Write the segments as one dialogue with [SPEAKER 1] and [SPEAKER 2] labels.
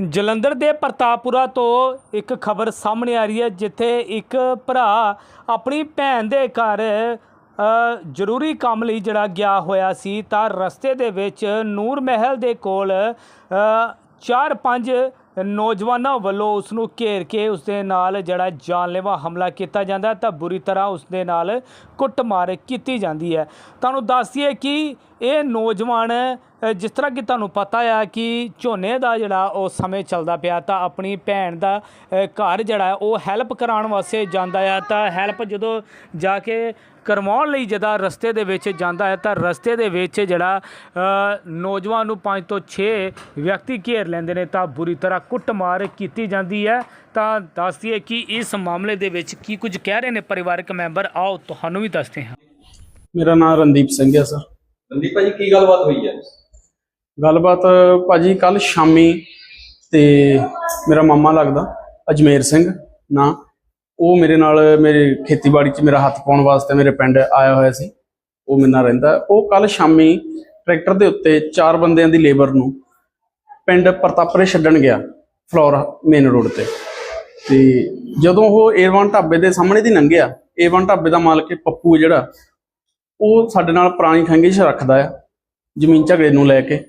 [SPEAKER 1] ਜਲੰਧਰ ਦੇ ਪ੍ਰਤਾਪਪੁਰਾ ਤੋਂ ਇੱਕ ਖਬਰ ਸਾਹਮਣੇ ਆ ਰਹੀ ਹੈ, ਜਿੱਥੇ ਇੱਕ ਭਰਾ ਆਪਣੀ ਭੈਣ ਦੇ ਘਰ ਜ਼ਰੂਰੀ ਕੰਮ ਲਈ ਜਿਹੜਾ ਗਿਆ ਹੋਇਆ ਸੀ, ਤਾਂ ਰਸਤੇ ਦੇ ਵਿੱਚ ਨੂਰ ਮਹਿਲ ਦੇ ਕੋਲ ਚਾਰ ਪੰਜ ਨੌਜਵਾਨਾਂ ਵੱਲੋਂ ਉਸ ਨੂੰ ਘੇਰ ਕੇ ਉਸ ਦੇ ਨਾਲ ਜਿਹੜਾ ਜਾਨਲੇਵਾ ਹਮਲਾ ਕੀਤਾ ਜਾਂਦਾ ਤਾਂ ਬੁਰੀ ਤਰ੍ਹਾਂ ਉਸ ਦੇ ਨਾਲ ਕੁੱਟਮਾਰ ਕੀਤੀ ਜਾਂਦੀ ਹੈ। ਤੁਹਾਨੂੰ ਦੱਸ ਦਈਏ ਕਿ ਇਹ ਨੌਜਵਾਨ ਜਿਸ ਤਰ੍ਹਾਂ ਕਿ ਤੁਹਾਨੂੰ ਪਤਾ ਆ ਕਿ ਝੋਨੇ ਦਾ ਜਿਹੜਾ ਉਹ ਸਮੇਂ ਚੱਲਦਾ ਪਿਆ, ਤਾਂ ਆਪਣੀ ਭੈਣ ਦਾ ਘਰ ਜਿਹੜਾ ਉਹ ਹੈਲਪ ਕਰਾਉਣ ਵਾਸਤੇ ਜਾਂਦਾ ਆ, ਤਾਂ ਹੈਲਪ ਜਦੋਂ ਜਾ ਕੇ ਕਰਵਾਉਣ ਲਈ ਜਦਾ ਰਸਤੇ ਦੇ ਵਿੱਚ ਜਾਂਦਾ ਹੈ ਤਾਂ ਰਸਤੇ ਦੇ ਵਿੱਚ ਜਿਹੜਾ ਨੌਜਵਾਨ ਨੂੰ 5 ਤੋਂ 6 ਵਿਅਕਤੀ ਘੇਰ ਲੈਂਦੇ ਨੇ ਤਾਂ ਬੁਰੀ ਤਰ੍ਹਾਂ ਕੁੱਟਮਾਰ ਕੀਤੀ ਜਾਂਦੀ ਹੈ। ਤਾਂ ਦੱਸ ਦਈਏ ਕਿ ਇਸ ਮਾਮਲੇ ਦੇ ਵਿੱਚ ਕੀ ਕੁਝ ਕਹਿ ਰਹੇ ਨੇ ਪਰਿਵਾਰਕ ਮੈਂਬਰ? ਆਓ ਤੁਹਾਨੂੰ ਵੀ ਦੱਸਦੇ ਹਾਂ।
[SPEAKER 2] ਮੇਰਾ ਨਾਮ ਰਣਦੀਪ ਸਿੰਘ ਹੈ ਸਰ।
[SPEAKER 3] ਰਣਦੀਪ ਭਾਜੀ ਕੀ ਗੱਲਬਾਤ ਹੋਈ ਹੈ?
[SPEAKER 2] ਗੱਲਬਾਤ ਭਾਜੀ ਕੱਲ ਸ਼ਾਮੀ ਤੇ ਮੇਰਾ ਮਾਮਾ ਲੱਗਦਾ ਅਜਮੇਰ ਸਿੰਘ ਨਾ ਉਹ ਮੇਰੇ ਨਾਲ ਮੇਰੇ ਖੇਤੀਬਾੜੀ 'ਚ ਮੇਰਾ ਹੱਥ ਪਾਉਣ ਵਾਸਤੇ ਮੇਰੇ ਪਿੰਡ ਆਇਆ ਹੋਇਆ ਸੀ। ਉਹ ਮੇਰੇ ਨਾਲ ਰਹਿੰਦਾ। ਉਹ ਕੱਲ ਸ਼ਾਮੀ ਟਰੈਕਟਰ ਦੇ ਉੱਤੇ ਚਾਰ ਬੰਦਿਆਂ ਦੀ ਲੇਬਰ ਨੂੰ ਪਿੰਡ ਪ੍ਰਤਾਪਰੇ ਛੱਡਣ ਗਿਆ, ਫਲੋਰ ਮੇਨ ਰੋਡ ਤੇ। ਤੇ ਜਦੋਂ ਉਹ ਏਵਨ ਢਾਬੇ ਦੇ ਸਾਹਮਣੇ ਦੀ ਲੰਘਿਆ ਏਵਨ ਢਾਬੇ ਦਾ ਮਾਲਕ ਪੱਪੂ ਜਿਹੜਾ, ਉਹ ਸਾਡੇ ਨਾਲ ਪੁਰਾਣੀ ਖੰਗਿਸ਼ ਰੱਖਦਾ ਆ, ਜ਼ਮੀਨ ਝਗੜੇ ਨੂੰ ਲੈ ਕੇ।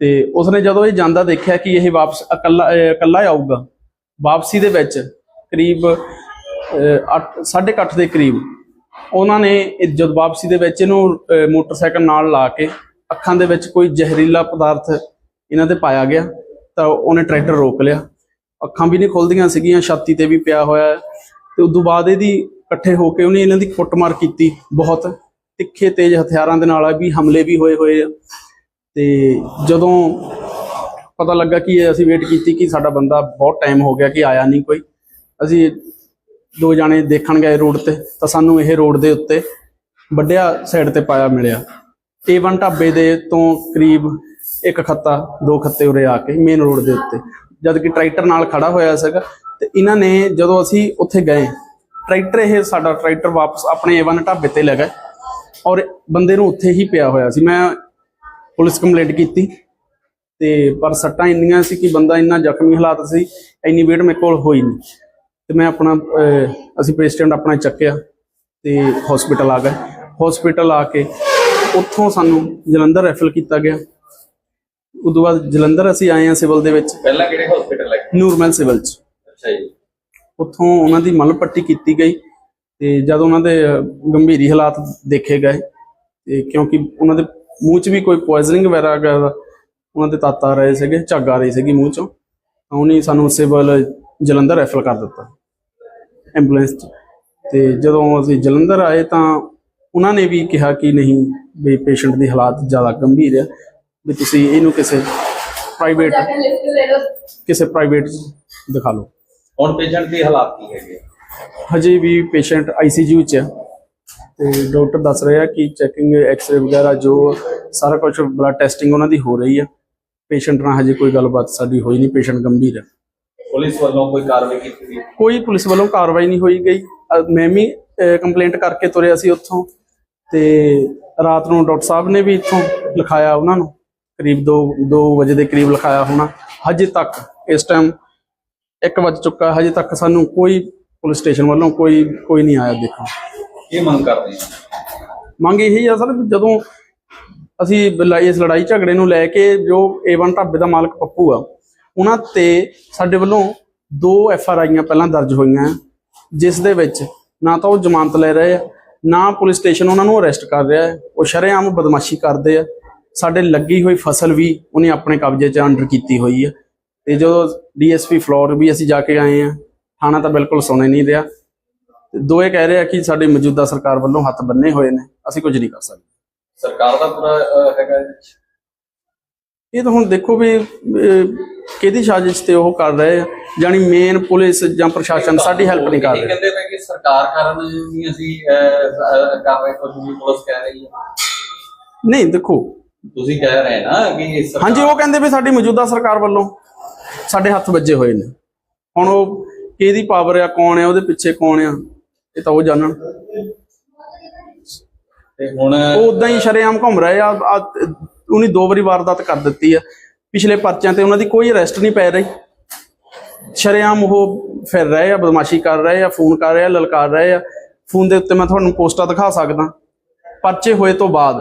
[SPEAKER 2] ਤੇ ਉਸਨੇ ਜਦੋਂ ਇਹ ਜਾਂਦਾ ਦੇਖਿਆ ਕਿ ਇਹ ਵਾਪਸ ਇਕੱਲਾ ਇਕੱਲਾ ਆਊਗਾ, ਵਾਪਸੀ ਦੇ ਵਿੱਚ ਕਰੀਬ 8:30 ਦੇ ਕਰੀਬ ਉਹਨਾਂ ਨੇ ਜਦ ਵਾਪਸੀ ਦੇ ਵਿੱਚ ਇਹਨੂੰ ਮੋਟਰਸਾਈਕਲ ਨਾਲ ਲਾ ਕੇ ਅੱਖਾਂ ਦੇ ਵਿੱਚ ਕੋਈ ਜ਼ਹਿਰੀਲਾ ਪਦਾਰਥ ਇਹਨਾਂ ਤੇ ਪਾਇਆ ਗਿਆ, ਤਾਂ ਉਹਨੇ ਟਰੈਕਟਰ ਰੋਕ ਲਿਆ। ਅੱਖਾਂ ਵੀ ਨਹੀਂ ਖੁੱਲਦੀਆਂ ਸੀਗੀਆਂ, ਛਾਤੀ ਤੇ ਵੀ ਪਿਆ ਹੋਇਆ ਹੈ। ਤੇ ਉਦੋਂ ਬਾਅਦ ਇਹਦੀ ਇਕੱਠੇ ਹੋ ਕੇ ਉਹਨੇ ਇਹਨਾਂ ਦੀ ਕੁੱਟਮਾਰ ਕੀਤੀ ਬਹੁਤ। ਤਿੱਖੇ, ਤੇਜ਼ ਹਥਿਆਰਾਂ ਦੇ ਨਾਲ ਵੀ ਹਮਲੇ ਵੀ ਹੋਏ ਹੋਏ ਆ। ਤੇ ਜਦੋਂ ਪਤਾ ਲੱਗਾ ਕਿ ਅਸੀਂ ਵੇਟ ਕੀਤੀ ਕਿ ਸਾਡਾ ਬੰਦਾ ਬਹੁਤ ਟਾਈਮ ਹੋ ਗਿਆ ਕਿ ਆਇਆ ਨਹੀਂ ਕੋਈ, ਅਸੀਂ ਦੋ ਜਾਣੇ ਦੇਖਣ ਗਏ ਰੋਡ ਤੇ, ਤਾਂ ਸਾਨੂੰ ਇਹ ਰੋਡ ਦੇ ਉੱਤੇ ਵੱਡਿਆ ਸਾਈਡ ਤੇ ਪਾਇਆ ਮਿਲਿਆ। ਏਵਨ ਢਾਬੇ ਦੇ ਤੋਂ ਕਰੀਬ ਇੱਕ ਖੱਤਾ, ਦੋ ਖੱਤੇ ਉਰੇ ਆ ਕੇ ਮੇਨ ਰੋਡ ਦੇ ਉੱਤੇ। ਜਦ ਕਿ ਟਰੈਕਟਰ ਨਾਲ ਖੜਾ ਹੋਇਆ ਸੀਗਾ ਤੇ ਇਹਨਾਂ ਨੇ ਜਦੋਂ ਅਸੀਂ ਉੱਥੇ ਗਏ, ਟਰੈਕਟਰ ਇਹ ਸਾਡਾ ਟਰੈਕਟਰ ਵਾਪਸ ਆਪਣੇ ਏਵਨ ਢਾਬੇ ਤੇ ਲੈ ਗਏ ਔਰ ਬੰਦੇ ਨੂੰ ਉੱਥੇ ਹੀ ਪਿਆ ਹੋਇਆ ਸੀ। ਮੈਂ ਪੁਲਿਸ ਕੰਪਲੇਂਟ ਕੀਤੀ ਤੇ ਪਰ ਸੱਟਾਂ ਇੰਨੀਆਂ ਸੀ ਕਿ ਬੰਦਾ ਇੰਨਾ ਜ਼ਖਮੀ ਹਾਲਾਤ ਸੀ, ਇੰਨੀ ਵੇਟ ਮੇਰੇ ਕੋਲ ਹੋਈ ਨਹੀਂ। ਤੇ ਮੈਂ ਆਪਣਾ ਅਸੀਂ ਪੇਸ਼ੈਂਟ ਆਪਣਾ ਚੱਕਿਆ ਤੇ ਹਸਪੀਟਲ ਆ ਗਏ। ਹਸਪੀਟਲ ਆ ਕੇ ਉੱਥੋਂ ਸਾਨੂੰ ਜਲੰਧਰ ਰੈਫਰ ਕੀਤਾ ਗਿਆ। ਉਦੋਂ ਬਾਅਦ ਜਲੰਧਰ ਅਸੀਂ ਆਏ ਹਾਂ ਸਿਵਲ ਦੇ ਵਿੱਚ।
[SPEAKER 3] ਪਹਿਲਾਂ ਕਿਹੜੇ ਹਸਪੀਟਲ ਗਏ
[SPEAKER 2] ਨੂਰਮਲ ਸਿਵਲ ਚ।
[SPEAKER 3] ਅੱਛਾ ਜੀ।
[SPEAKER 2] ਉੱਥੋਂ ਉਹਨਾਂ ਦੀ ਮਲਮ ਪੱਟੀ ਕੀਤੀ ਗਈ ਤੇ ਜਦ ਉਹਨਾਂ ਦੇ ਗੰਭੀਰੀ ਹਾਲਾਤ ਦੇਖੇ ਗਏ ਤੇ ਕਿਉਂਕਿ ਉਹਨਾਂ ਦੇ ਮੂੰਹ 'ਚ ਵੀ ਕੋਈ ਪੋਇਜ਼ਨਿੰਗ ਵਗੈਰਾ ਉਹਨਾਂ ਦੇ ਤੱਤ ਆ ਰਹੇ ਸੀਗੇ ਝੱਗ ਆ ਰਹੀ ਸੀਗੀ ਮੂੰਹ 'ਚੋਂ ਤਾਂ ਉਹਨੇ ਸਾਨੂੰ ਸਿਵਲ ਜਲੰਧਰ ਰੈਫਰ ਕਰ ਦਿੱਤਾ। ਐਂਬੂਲੈਂਸ 'ਚ। ਤੇ ਜਦੋਂ ਅਸੀਂ ਜਲੰਧਰ ਆਏ ਤਾਂ ਉਹਨਾਂ ਨੇ ਵੀ ਕਿਹਾ ਕਿ ਨਹੀਂ ਵੀ ਪੇਸ਼ੈਂਟ ਦੀ ਹਾਲਾਤ ਜ਼ਿਆਦਾ ਗੰਭੀਰ ਹੈ ਵੀ ਤੁਸੀਂ ਇਹਨੂੰ ਕਿਸੇ ਪ੍ਰਾਈਵੇਟ ਕਿਸੇ ਪ੍ਰਾਈਵੇਟ ਦਿਖਾ ਲਓ।
[SPEAKER 3] ਹੁਣ ਪੇਸ਼ੈਂਟ ਦੀ ਹਾਲਾਤ ਕੀ ਹੈਗੇ?
[SPEAKER 2] ਹਜੇ ਵੀ ਪੇਸ਼ੈਂਟ ਆਈਸੀਯੂ ਚ ਹੈ ਤੇ ਡਾਕਟਰ ਦੱਸ ਰਹੇ ਆ ਕਿ ਚੈਕਿੰਗ ਐਕਸ-ਰੇ ਵਗੈਰਾ ਜੋ ਸਾਰਾ ਕੁਝ ਬਲੱਡ ਟੈਸਟਿੰਗ ਉਹਨਾਂ ਦੀ ਹੋ ਰਹੀ ਹੈ ਪੇਸ਼ੈਂਟ ਨਾਲ ਹਜੇ ਕੋਈ ਗੱਲਬਾਤ ਸਾਡੀ ਹੋਈ ਨਹੀਂ ਪੇਸ਼ੈਂਟ ਗੰਭੀਰ ਹੈ
[SPEAKER 3] ਪੁਲਿਸ ਵੱਲੋਂ ਕੋਈ ਕਾਰਵਾਈ ਕੀਤੀ ਗਈ?
[SPEAKER 2] ਕੋਈ ਪੁਲਿਸ ਵੱਲੋਂ ਕਾਰਵਾਈ ਨਹੀਂ ਹੋਈ ਗਈ। ਮੈਂ ਵੀ ਕੰਪਲੇਂਟ ਕਰਕੇ ਤੁਰਿਆ ਸੀ ਉੱਥੋਂ ਤੇ ਰਾਤ ਨੂੰ ਡਾਕਟਰ ਸਾਹਿਬ ਨੇ ਵੀ ਇੱਥੋਂ ਲਿਖਾਇਆ ਉਹਨਾਂ ਨੂੰ ਕਰੀਬ 2 2 ਵਜੇ ਦੇ ਕਰੀਬ ਲਿਖਾਇਆ ਹੋਣਾ। ਹਜੇ ਤੱਕ ਇਸ ਟਾਈਮ 1 ਵੱਜ ਚੁੱਕਾ ਹਜੇ ਤੱਕ ਸਾਨੂੰ ਕੋਈ ਪੁਲਿਸ ਸਟੇਸ਼ਨ ਵੱਲੋਂ ਕੋਈ ਕੋਈ ਨਹੀਂ ਆਇਆ ਦੇਖਣ।
[SPEAKER 3] ਕੀ ਮੰਗ ਕਰਦੇ ਹੋ
[SPEAKER 2] ਮੰਗ ਇਹੀ ਆ ਸਰ ਵੀ ਜਦੋਂ ਅਸੀਂ ਲ- ਇਸ ਲੜਾਈ ਝਗੜੇ ਨੂੰ ਲੈ ਕੇ ਜੋ ਏਵਨ ਢਾਬੇ ਦਾ ਮਾਲਕ ਪੱਪੂ ਆ ਉਹਨਾਂ ਤੇ ਸਾਡੇ ਵੱਲੋਂ ਦੋ ਐਫ ਆਰ ਆਈਆਂ ਪਹਿਲਾਂ ਦਰਜ ਹੋਈਆਂ। ਜਿਸ ਦੇ ਵਿੱਚ ਨਾ ਤਾਂ ਉਹ ਜ਼ਮਾਨਤ ਲੈ ਰਹੇ ਆ, ਨਾ ਪੁਲਿਸ ਸਟੇਸ਼ਨ ਉਹਨਾਂ ਨੂੰ ਅਰੈਸਟ ਕਰ ਰਿਹਾ ਹੈ। ਉਹ ਸ਼ਰੇਆਮ ਬਦਮਾਸ਼ੀ ਕਰਦੇ ਆ। ਸਾਡੇ ਲੱਗੀ ਹੋਈ ਫਸਲ ਵੀ ਉਹਨੇ ਆਪਣੇ ਕਬਜ਼ੇ 'ਚ ਅੰਡਰ ਕੀਤੀ ਹੋਈ ਹੈ ਤੇ ਜਦੋਂ ਡੀਐਸਪੀ ਫਲੋਰ ਵੀ ਅਸੀਂ ਜਾ ਕੇ ਆਏ ਆ, ਥਾਣਾ ਤਾਂ ਬਿਲਕੁਲ ਸੁਣੇ ਨਹੀਂ ਰਿਹਾ। ਤੇ ਦੋਏ ਕਹਿ ਰਹੇ ਆ ਕਿ ਸਾਡੀ ਮੌਜੂਦਾ ਸਰਕਾਰ ਵੱਲੋਂ ਹੱਥ ਬੰਨੇ ਹੋਏ ਨੇ। ਅਸੀਂ ਕੁਝ ਨਹੀਂ ਕਰ ਸਕਦੇ।
[SPEAKER 3] ਸਰਕਾਰ ਦਾ ਪੂਰਾ ਹੈਗਾ
[SPEAKER 2] ਇਹ ਤਾਂ ਹੁਣ ਦੇਖੋ ਵੀ ਕਿਹਦੀ ਸਾਜ਼ਿਸ਼ ਤੇ ਉਹ ਕਰ ਰਹੇ ਆ? ਜਾਨੀ ਮੇਨ ਪੁਲਿਸ ਜਾਂ ਪ੍ਰਸ਼ਾਸਨ ਸਾਡੀ ਹੈਲਪ ਨਹੀਂ ਕਰ ਰਿਹਾ।
[SPEAKER 3] ਕਹਿੰਦੇ ਪਏ ਕਿ ਸਰਕਾਰ ਕਾਰਨ ਵੀ ਅਸੀਂ ਕਰ ਰਹੇ ਕੁਝ ਵੀ ਪੁਲਿਸ ਕਹਿ ਰਹੀ ਹੈ।
[SPEAKER 2] ਨਹੀਂ ਦੇਖੋ।
[SPEAKER 3] ਤੁਸੀਂ ਕਹਿ ਰਹੇ ਨਾ ਕਿ
[SPEAKER 2] ਹਾਂਜੀ ਉਹ ਕਹਿੰਦੇ ਵੀ ਸਾਡੀ ਮੌਜੂਦਾ ਸਰਕਾਰ ਵੱਲੋਂ ਸਾਡੇ ਹੱਥ ਵੱਜੇ ਹੋਏ ਨੇ। ਹੁਣ ਉਹ ਕਿਹਦੀ ਪਾਵਰ ਆ ਕੌਣ ਆ ਉਹਦੇ ਪਿੱਛੇ ਕੌਣ ਆ ਇਹ ਤਾਂ ਉਹ ਜਾਣਨ।
[SPEAKER 3] ਤੇ ਹੁਣ
[SPEAKER 2] ਉਹ ਉਦਾਂ ਹੀ ਸ਼ਰੇਆਮ ਘੁੰਮ ਰਹੇ ਆ- ਉਹਨੇ ਦੋ ਵਾਰੀ ਵਾਰਦਾਤ ਕਰ ਦਿੱਤੀ ਆ। ਪਿਛਲੇ ਪਰਚਿਆਂ ਤੇ ਉਹਨਾਂ ਦੀ ਕੋਈ ਅਰੈਸਟ ਨਹੀਂ ਪੈ ਰਹੀ। ਸ਼ਰੇਆਮ ਉਹ ਫਿਰ ਰਹੇ ਆ ਬਦਮਾਸ਼ੀ ਕਰ ਰਹੇ ਆ ਫੋਨ ਕਰ ਰਹੇ ਆ ਲਲਕਾਰ ਰਹੇ ਆ। ਫੋਨ ਦੇ ਉੱਤੇ ਮੈਂ ਤੁਹਾਨੂੰ ਪੋਸਟਾਂ ਦਿਖਾ ਸਕਦਾ। ਪਰਚੇ ਹੋਏ ਤੋਂ ਬਾਅਦ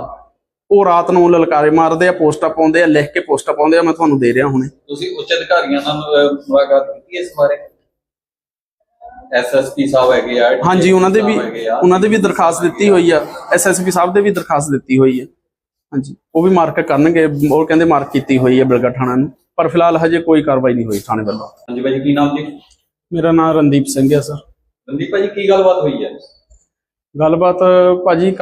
[SPEAKER 2] ਉਹ ਰਾਤ ਨੂੰ ਲਲਕਾਰੇ ਮਾਰਦੇ ਆ ਪੋਸਟਾਂ ਪਾਉਂਦੇ ਆ ਲਿਖ ਕੇ ਪੋਸਟਾਂ ਪਾਉਂਦੇ ਆ ਮੈਂ ਤੁਹਾਨੂੰ ਦੇ ਰਿਹਾ ਹੁਣੇ।
[SPEAKER 3] ਤੁਸੀਂ ਉੱਚ ਅਧਿਕਾਰੀਆਂ ਨਾਲ ਮੁਲਾਕਾਤ ਕੀਤੀ ਇਸ ਬਾਰੇ? ਐਸਐਸਪੀ ਸਾਹਿਬ ਹੈਗੇ ਆ
[SPEAKER 2] ਹਾਂਜੀ ਉਹਨਾਂ ਦੇ ਵੀ
[SPEAKER 3] ਆ।
[SPEAKER 2] ਉਹਨਾਂ ਦੇ ਵੀ ਦਰਖਾਸਤ ਦਿੱਤੀ ਹੋਈ ਆ। ਐਸਐਸਪੀ ਸਾਹਿਬ ਦੇ ਵੀ ਦਰਖਾਸਤ ਦਿੱਤੀ ਹੋਈ ਹੈ ਹਾਂਜੀ। ਉਹ ਵੀ ਮਾਰਕ ਕਰਨਗੇ ਉਹ ਕਹਿੰਦੇ ਮਾਰਕ ਕੀਤੀ ਹੋਈ ਹੈ ਬਿਲਗਾ ਥਾਣਾ ਨੂੰ ਪਰ ਫਿਲਹਾਲ ਹਜੇ ਕੋਈ ਕਾਰਵਾਈ ਨਹੀਂ ਹੋਈ ਥਾਣੇ ਵੱਲੋਂ।
[SPEAKER 3] ਹਾਂਜੀ ਭਾਜੀ ਕੀ ਨਾਮ ਜੀ?
[SPEAKER 2] ਮੇਰਾ ਨਾਮ ਰਣਦੀਪ ਸਿੰਘ ਹੈ ਸਰ।
[SPEAKER 3] ਰਣਦੀਪ ਭਾਜੀ ਕੀ ਗੱਲਬਾਤ ਹੋਈ ਹੈ?
[SPEAKER 2] ਗੱਲਬਾਤ ਭਾਜੀ